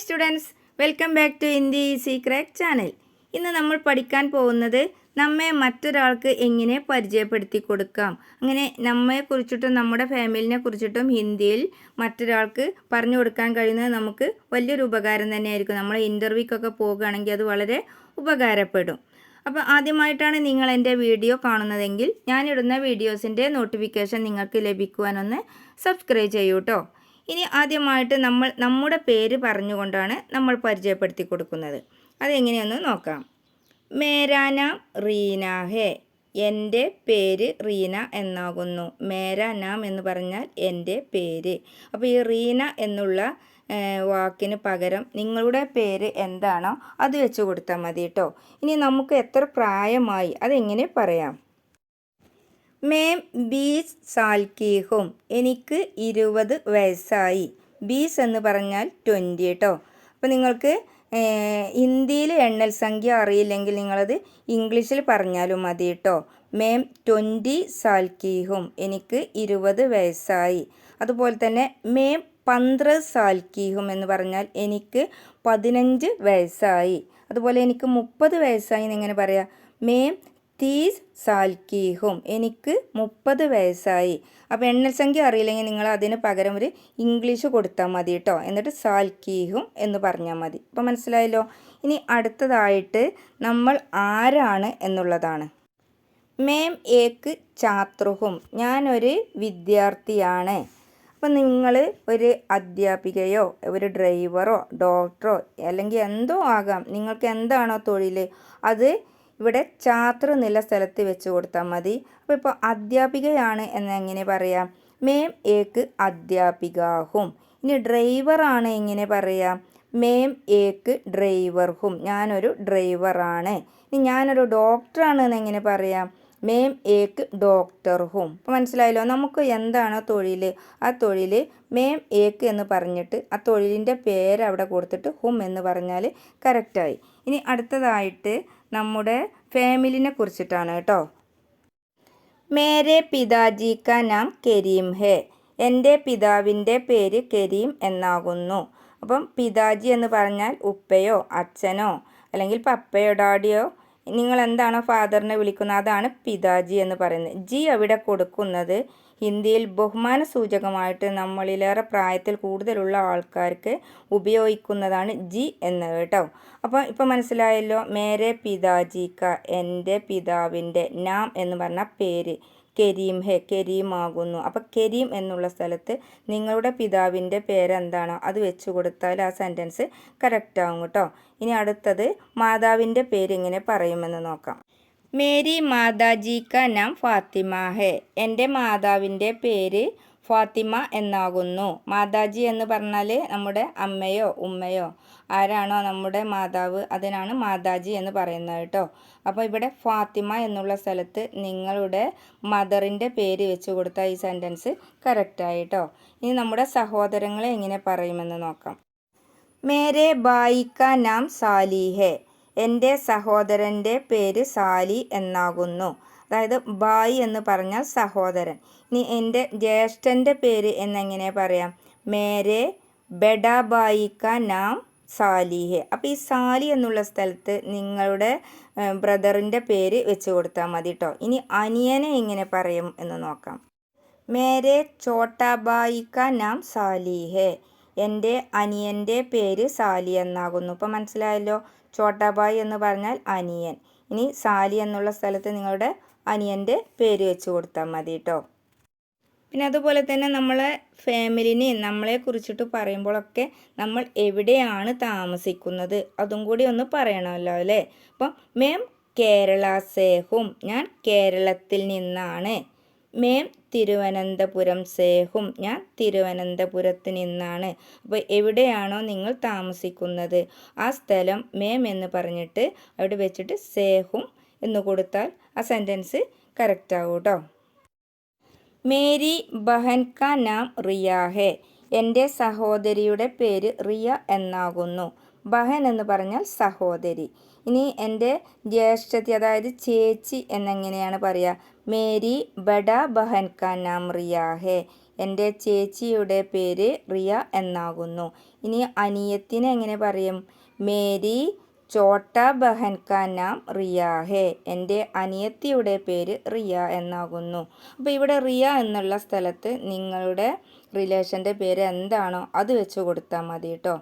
Students welcome back to Hindi secret channel. ഇന്ന് നമ്മൾ പഠിക്കാൻ പോകുന്നത് നമ്മെ മറ്റൊരാൾക്ക് എങ്ങനെ പരിചയപ്പെടുത്തി കൊടുക്കാം. അങ്ങനെ നമ്മെ കുറിച്ചിട്ടും നമ്മുടെ ഫാമിലിനെ കുറിച്ചിട്ടും ഹിന്ദിയിൽ മറ്റൊരാൾക്ക് പറഞ്ഞു കൊടുക്കാൻ കഴിയുന്നത് നമുക്ക് വലിയൊരു ഉപകാരം തന്നെയായിരിക്കും. നമ്മൾ ഇന്റർവ്യൂക്കൊക്കെ പോകുകയാണെങ്കിൽ അത് വളരെ ഉപകാരപ്പെടും. അപ്പോൾ ആദ്യമായിട്ടാണ് നിങ്ങൾ എന്റെ വീഡിയോ കാണുന്നതെങ്കിൽ ഞാനിടുന്ന വീഡിയോസിന്റെ നോട്ടിഫിക്കേഷൻ നിങ്ങൾക്ക് ലഭിക്കുവാനൊന്ന് സബ്സ്ക്രൈബ് ചെയ്യൂ കേട്ടോ ഇനി ആദ്യമായിട്ട് നമ്മൾ നമ്മുടെ പേര് പറഞ്ഞുകൊണ്ടാണ് നമ്മൾ പരിചയപ്പെടുത്തി കൊടുക്കുന്നത്. അതെങ്ങനെയൊന്ന് നോക്കാം. മേരാ റീന ഹേ. എന്റെ പേര് റീന എന്നാകുന്നു. മേരാ എന്ന് പറഞ്ഞാൽ എന്റെ പേര്. അപ്പോൾ ഈ റീന എന്നുള്ള വാക്കിന് പകരം നിങ്ങളുടെ പേര് എന്താണോ അത് വെച്ച് കൊടുത്താൽ മതി കേട്ടോ. ഇനി നമുക്ക് എത്ര പ്രായമായി? അതെങ്ങനെ പറയാം? മേം ബീസ് സാൽക്കീഹും എനിക്ക് ഇരുപത് വയസ്സായി. ബീസ് എന്ന് പറഞ്ഞാൽ ട്വന്റി കേട്ടോ അപ്പോൾ നിങ്ങൾക്ക് ഹിന്ദിയിൽ എണ്ണൽ സംഖ്യ അറിയില്ലെങ്കിൽ നിങ്ങളത് ഇംഗ്ലീഷിൽ പറഞ്ഞാലും മതി കേട്ടോ മേം ട്വന്റി സാൽക്കീഹും എനിക്ക് ഇരുപത് വയസ്സായി. അതുപോലെ തന്നെ മേം പന്ത്രണ്ട് സാൽക്കീഹും എന്ന് പറഞ്ഞാൽ എനിക്ക് പതിനഞ്ച് വയസ്സായി. അതുപോലെ എനിക്ക് മുപ്പത് വയസ്സായി എന്നിങ്ങനെ പറയാം? മേം തീസ് സാൽക്കീഹും. എനിക്ക് മുപ്പത് വയസ്സായി. അപ്പോൾ എണ്ണൽ സംഖ്യ അറിയില്ലെങ്കിൽ നിങ്ങൾ അതിന് പകരം ഒരു ഇംഗ്ലീഷ് കൊടുത്താൽ മതി കേട്ടോ എന്നിട്ട് സാൽക്കീഹും എന്ന് പറഞ്ഞാൽ മതി. അപ്പോൾ മനസ്സിലായല്ലോ? ഇനി അടുത്തതായിട്ട് നമ്മൾ ആരാണ് എന്നുള്ളതാണ്. മേം ഏക്ക് ചാത്രുഹും. ഞാനൊരു വിദ്യാർത്ഥിയാണ്. അപ്പം നിങ്ങൾ ഒരു അധ്യാപികയോ ഒരു ഡ്രൈവറോ ഡോക്ടറോ അല്ലെങ്കിൽ എന്തോ ആകാം. നിങ്ങൾക്ക് എന്താണോ തൊഴിൽ അത് ഇവിടെ ചാത്ര നില സ്ഥലത്ത് വെച്ച് കൊടുത്താൽ മതി. അപ്പോൾ ഇപ്പോൾ അധ്യാപികയാണ് എന്ന് എങ്ങനെ പറയാം? മേം ഏക്ക് അധ്യാപികാഹും. ഇനി ഡ്രൈവറാണ് എങ്ങനെ പറയാം? മേം ഏക്ക് ഡ്രൈവർ ഹും. ഞാനൊരു ഡ്രൈവറാണ് ഇനി ഞാനൊരു ഡോക്ടറാണ് എന്ന് എങ്ങനെ പറയാം? മേം ഏക്ക് ഡോക്ടർ ഹും. അപ്പോൾ മനസ്സിലായല്ലോ? നമുക്ക് എന്താണ് തൊഴിൽ? ആ തൊഴിൽ മേം ഏക്ക് എന്ന് പറഞ്ഞിട്ട് ആ തൊഴിലിന്റെ പേര് അവിടെ കൊടുത്തിട്ട് ഹും എന്ന് പറഞ്ഞാൽ കറക്റ്റായി ഇനി അടുത്തതായിട്ട് നമ്മുടെ ഫാമിലിനെ കുറിച്ചിട്ടാണ് കേട്ടോ. മേരെ പിതാജി ക നാം കരീം ഹേ. എന്റെ പിതാവിന്റെ പേര് കരീം എന്നാകുന്നു. അപ്പം പിതാജി എന്ന് പറഞ്ഞാൽ ഉപ്പയോ അച്ഛനോ അല്ലെങ്കിൽ പപ്പയോ ഡാഡിയോ നിങ്ങൾ എന്താണോ ഫാദറിനെ വിളിക്കുന്നത്? അതാണ് പിതാജി എന്ന് പറയുന്നത്. ജി അവിടെ കൊടുക്കുന്നത് ഹിന്ദിയിൽ ബഹുമാന സൂചകമായിട്ട് നമ്മളിലേറെ പ്രായത്തിൽ കൂടുതലുള്ള ആൾക്കാർക്ക് ഉപയോഗിക്കുന്നതാണ് ജി എന്ന് കേട്ടോ. അപ്പോൾ ഇപ്പോൾ മനസ്സിലായല്ലോ മേരെ പിതാജി ക എന്റെ പിതാവിന്റെ നാം എന്ന് പറഞ്ഞ പേര് കരീം ഹെ കരീം ആകുന്നു അപ്പോൾ കരീം എന്നുള്ള സ്ഥലത്ത് നിങ്ങളുടെ പിതാവിന്റെ പേരെന്താണോ അത് വെച്ച് കൊടുത്താൽ ആ സെന്റൻസ് കറക്റ്റ് ആകും കേട്ടോ. ഇനി അടുത്തത് മാതാവിന്റെ പേര് ഇങ്ങനെ പറയുമെന്ന് നോക്കാം. മേരി മാതാജി ക നാം ഫാത്തിമ ഹെ. എന്റെ മാതാവിന്റെ പേര് ഫാത്തിമ എന്നാകുന്നു. മാതാജി എന്ന് പറഞ്ഞാൽ നമ്മുടെ അമ്മയോ ഉമ്മയോ. ആരാണോ നമ്മുടെ മാതാവ് അതിനാണ് മാതാജി എന്ന് പറയുന്നത് കേട്ടോ. അപ്പോൾ ഇവിടെ ഫാത്തിമ എന്നുള്ള സ്ഥലത്ത് നിങ്ങളുടെ മദറിന്റെ പേര് വെച്ച് കൊടുത്ത ഈ സെന്റൻസ് കറക്റ്റായി കേട്ടോ. ഇനി നമ്മുടെ സഹോദരങ്ങളെ എങ്ങനെ പറയുമെന്ന് നോക്കാം. മേരെ ബായിക്ക നാം സാലി ഹെ. എന്റെ സഹോദരന്റെ പേര് സാലി എന്നാകുന്നു. അതായത് ബായി എന്ന് പറഞ്ഞാൽ സഹോദരൻ. ഇനി എന്റെ ജ്യേഷ്ഠന്റെ പേര് എന്നെങ്ങനെ പറയാം? മേരെ ബെഡ ബായിക്ക നാം സാലിഹെ. അപ്പോൾ ഈ സാലി എന്നുള്ള സ്ഥലത്ത് നിങ്ങളുടെ ബ്രദറിന്റെ പേര് വെച്ച് കൊടുത്താൽ മതി കേട്ടോ ഇനി അനിയനെ എങ്ങനെ പറയും എന്ന് നോക്കാം. മേരെ ചോട്ടാബായിക്ക നാം സാലിഹെ. എന്റെ അനിയന്റെ പേര് സാലി എന്നാകുന്നു. ഇപ്പം മനസ്സിലായല്ലോ? ചോട്ടാബായി എന്ന് പറഞ്ഞാൽ അനിയൻ. ഇനി സാലി എന്നുള്ള സ്ഥലത്ത് നിങ്ങളുടെ അനിയന്റെ പേര് വെച്ച് കൊടുത്താൽ മതി കേട്ടോ. പിന്നെ അതുപോലെ തന്നെ നമ്മളെ ഫാമിലിനെ നമ്മളെ കുറിച്ചിട്ട് പറയുമ്പോഴൊക്കെ നമ്മൾ എവിടെയാണ് താമസിക്കുന്നത്? അതും കൂടി ഒന്ന് പറയണമല്ലോ അല്ലേ? അപ്പം മേം കേരള സേഹും ഞാൻ കേരളത്തിൽ നിന്നാണ്. മേം തിരുവനന്തപുരം സേഹും ഞാൻ തിരുവനന്തപുരത്ത് നിന്നാണ് അപ്പോൾ എവിടെയാണോ നിങ്ങൾ താമസിക്കുന്നത്? ആ സ്ഥലം മേം എന്ന് പറഞ്ഞിട്ട് അവിടെ വെച്ചിട്ട് സേഹും എന്ന് കൊടുത്താൽ ആ സെന്റൻസ് കറക്റ്റ് ആവും കേട്ടോ മേരി ബഹൻ കാ നാം റിയ ഹെ എന്റെ സഹോദരിയുടെ പേര് റിയ എന്നാകുന്നു. ബഹൻ എന്ന് പറഞ്ഞാൽ സഹോദരി. ഇനി എന്റെ ജ്യേഷ്ഠത്തി അതായത് ചേച്ചി എന്നെങ്ങനെയാണ് പറയുക? മേരി ബഡ ബഹൻ കാ നാം റിയ ഹെ. എന്റെ ചേച്ചിയുടെ പേര് റിയ എന്നാകുന്നു. ഇനി അനിയത്തിനെ എങ്ങനെ പറയും? മേരി ചോട്ട ബഹൻ കാ നാം റിയ ഹേ. എന്റെ അനിയത്തിയുടെ പേര് റിയ എന്നാകുന്നു. അപ്പോൾ ഇവിടെ റിയ എന്നുള്ള സ്ഥലത്ത് നിങ്ങളുടെ റിലേഷന്റെ പേര് എന്താണോ അത് വെച്ച് കൊടുത്താൽ മതി കേട്ടോ.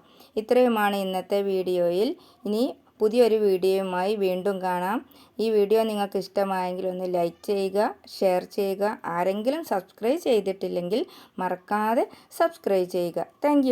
ഇത്രയുമാണ് ഇന്നത്തെ വീഡിയോയിൽ. ഇനി പുതിയൊരു വീഡിയോയുമായി വീണ്ടും കാണാം. ഈ വീഡിയോ നിങ്ങൾക്ക് ഇഷ്ടമായെങ്കിൽ ഒന്ന് ലൈക്ക് ചെയ്യുക ഷെയർ ചെയ്യുക. ആരെങ്കിലും സബ്സ്ക്രൈബ് ചെയ്തിട്ടില്ലെങ്കിൽ മറക്കാതെ സബ്സ്ക്രൈബ് ചെയ്യുക. താങ്ക്